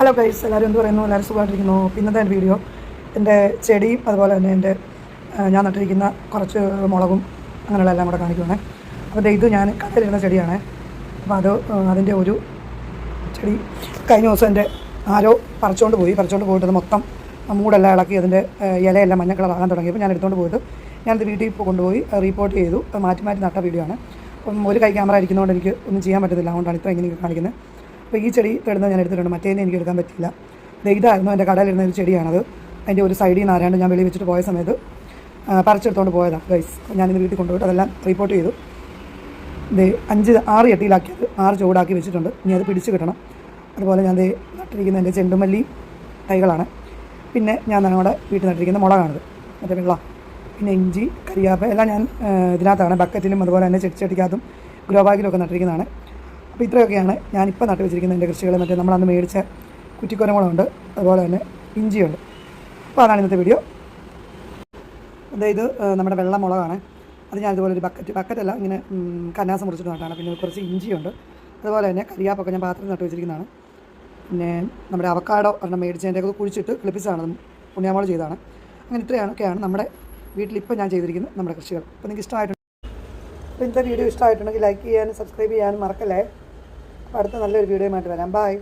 Hello guys എല്ലാവരും എന്ത് പറയുന്നു? എല്ലാവരും സുഖമായിട്ടിരിക്കുന്നു. പിന്നത്തെ എന്റെ വീഡിയോ എന്റെ ചെടിയും അതുപോലെ തന്നെ എന്റെ ഞാൻ നട്ടിരിക്കുന്ന കുറച്ച് മുളകും അങ്ങനെയുള്ള എല്ലാം കൂടെ കാണിക്കുവാണേ. അപ്പോൾ ഇത് ഞാൻ കടയിലിരുന്ന ചെടിയാണ്. അപ്പോൾ അത് അതിന്റെ ഒരു ചെടി കഴിഞ്ഞ ദിവസം എന്റെ ആരോ പറിച്ചുകൊണ്ട് പോയി. പറിച്ചുകൊണ്ട് പോയിട്ട് അത് മൊത്തം മൂടെല്ലാം ഇളക്കി അതിന്റെ ഇലയെല്ലാം മഞ്ഞ കളറാകാൻ തുടങ്ങിയപ്പോൾ ഞാൻ എടുത്തുകൊണ്ട് പോയിട്ട് ഞാനത് വീട്ടിൽ കൊണ്ടുപോയി റിപ്പോർട്ട് ചെയ്തു. മാറ്റി മാറ്റി നട്ട വീഡിയോ ആണ്. അപ്പം ഒരു കൈ ക്യാമറ ഇരിക്കുന്നതുകൊണ്ട് എനിക്ക് ഒന്നും ചെയ്യാൻ പറ്റത്തില്ല. അതുകൊണ്ടാണ് ഇത്ര എങ്ങനെയൊക്കെ കാണിക്കുന്നത് അപ്പോൾ ഈ ചെടി തേടുന്നത് ഞാൻ എടുത്തിട്ടുണ്ട്. മറ്റേന്ന് എനിക്ക് എടുക്കാൻ പറ്റില്ല ഇതായിരുന്നു എന്റെ കടയിലിരുന്ന ഒരു ചെടിയാണത്. അതിന്റെ ഒരു സൈഡിൽ നിന്ന് ആരാണ്ട് ഞാൻ വെളി വെച്ചിട്ട് പോയ സമയത്ത് പറിച്ചെടുത്തുകൊണ്ട് പോയതാണ് ഗൈസ് ഞാനിന്ന് വീട്ടിൽ കൊണ്ടുപോയിട്ട് അതെല്ലാം റിപ്പോർട്ട് ചെയ്തു. ദേ അഞ്ച് ആറ് ചട്ടിയിലാക്കിയത് ആറ് ചൂടാക്കി വെച്ചിട്ടുണ്ട്. ഇനി അത് പിടിച്ച് കിട്ടണം. അതുപോലെ ഞാൻ നട്ടിരിക്കുന്ന എന്റെ ചെണ്ടുമല്ലി തൈകളാണ്. പിന്നെ ഞാൻ നമ്മുടെ വീട്ടിൽ നട്ടിരിക്കുന്ന മുളകാണിത്. മറ്റേ വെള്ള പിന്നെ ഇഞ്ചി കരിയാപ്പ എല്ലാം ഞാൻ ഇതിനകത്താണ്. ബക്കറ്റിലും അതുപോലെ തന്നെ ചെടിച്ചട്ടിക്കകത്തും ഗ്രോ ബാഗിലും ഒക്കെ നട്ടിരിക്കുന്നതാണ്. അപ്പോൾ ഇത്രയൊക്കെയാണ് ഞാനിപ്പോൾ നട്ടു വെച്ചിരിക്കുന്ന എന്റെ കൃഷികൾ. മറ്റേ നമ്മളന്ന് മേടിച്ച കുറ്റിക്കുരമുളകുണ്ട് അതുപോലെ തന്നെ ഇഞ്ചിയുണ്ട്. അപ്പോൾ അതാണ് ഇന്നത്തെ വീഡിയോ. അതായത് നമ്മുടെ വെള്ള മുളകാണ് അത് ഞാൻ ഇതുപോലെ ഒരു ബക്കറ്റ് ബക്കറ്റല്ല ഇങ്ങനെ കന്നാസം മുറിച്ചിട്ട് നട്ടാണ്. പിന്നെ കുറച്ച് ഇഞ്ചിയുണ്ട്. അതുപോലെ തന്നെ കരിയാപ്പൊക്കെ ഞാൻ പാത്രത്തിൽ നട്ടു വെച്ചിരിക്കുന്നതാണ് പിന്നെ നമ്മുടെ അവക്കാടോ ഒരെണ്ണം മേടിച്ചതിന്റെ ഒക്കെ കുഴിച്ചിട്ട് കിളിപ്പിച്ചതാണ്. പുണ്യാമോൾ ചെയ്തതാണ്. അങ്ങനെ ഇത്രയാണ് ഒക്കെയാണ് നമ്മുടെ വീട്ടിലിപ്പോൾ ഞാൻ ചെയ്തിരിക്കുന്നത് നമ്മുടെ കൃഷികൾ. അപ്പോൾ നിങ്ങൾക്ക് ഇഷ്ടമായിട്ടുണ്ട് അപ്പോൾ ഇന്നത്തെ വീഡിയോ ഇഷ്ടമായിട്ടുണ്ടെങ്കിൽ ലൈക്ക് ചെയ്യാനും സബ്സ്ക്രൈബ് ചെയ്യാനും മറക്കല്ലേ? അടുത്ത നല്ലൊരു വീഡിയോ വീഡിയോയുമായിട്ട് വരാം. ബൈ